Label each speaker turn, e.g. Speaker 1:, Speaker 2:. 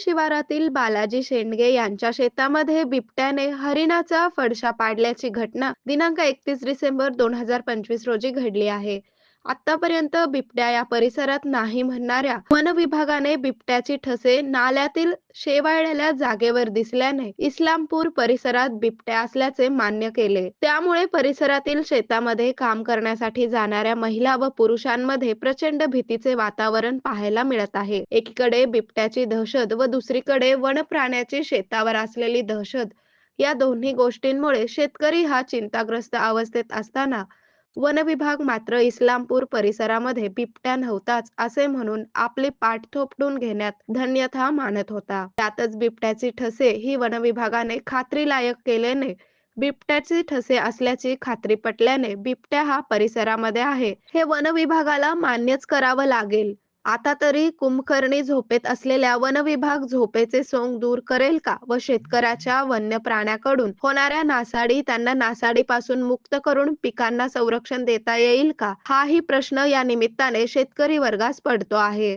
Speaker 1: शिवारातील बालाजी शेंडगे यांच्या शेतामध्ये बिबट्याने हरिणाचा फडशा पाडल्याची घटना दिनांक एकतीस डिसेंबर दोन हजार पंचवीस रोजी घडली आहे. आतापर्यंत बिबट्या या परिसरात नाही म्हणणाऱ्या वन विभागाने बिबट्याची ठसे नाल्यातील शेवाळलेल्या जागेवर दिसल्याने इस्लामपूर परिसरात बिबट्या असल्याचे मान्य केले. त्यामुळे परिसरातील शेतामध्ये काम करण्यासाठी जाणाऱ्या महिला व पुरुषांमध्ये प्रचंड भीतीचे वातावरण पाहायला मिळत आहे. एकीकडे बिबट्याची दहशत व दुसरीकडे वन प्राण्याची शेतावर असलेली दहशत या दोन्ही गोष्टींमुळे शेतकरी हा चिंताग्रस्त अवस्थेत असताना वन विभाग मात्र इस्लामपूर परिसरामध्ये बिबट्या नव्हताच असे म्हणून आपली पाठ थोपटून घेण्यात धन्यथा मानत होता. त्यातच बिबट्याची ठसे ही वन विभागाने खात्रीलायक केल्याने बिबट्याचे ठसे असल्याची खात्री पटल्याने बिबट्या हा परिसरामध्ये आहे. हे वन विभागाला मान्यच करावं लागेल. आता तरी कुंभकर्णी झोपेत असलेल्या वन विभाग झोपेचे सोंग दूर करेल का व शेतकऱ्याच्या वन्य प्राण्याकडून होणाऱ्या नासाडी त्यांना नासाडीपासून मुक्त करून पिकांना संरक्षण देता येईल का? हाही प्रश्न या निमित्ताने शेतकरी वर्गास पडतो आहे.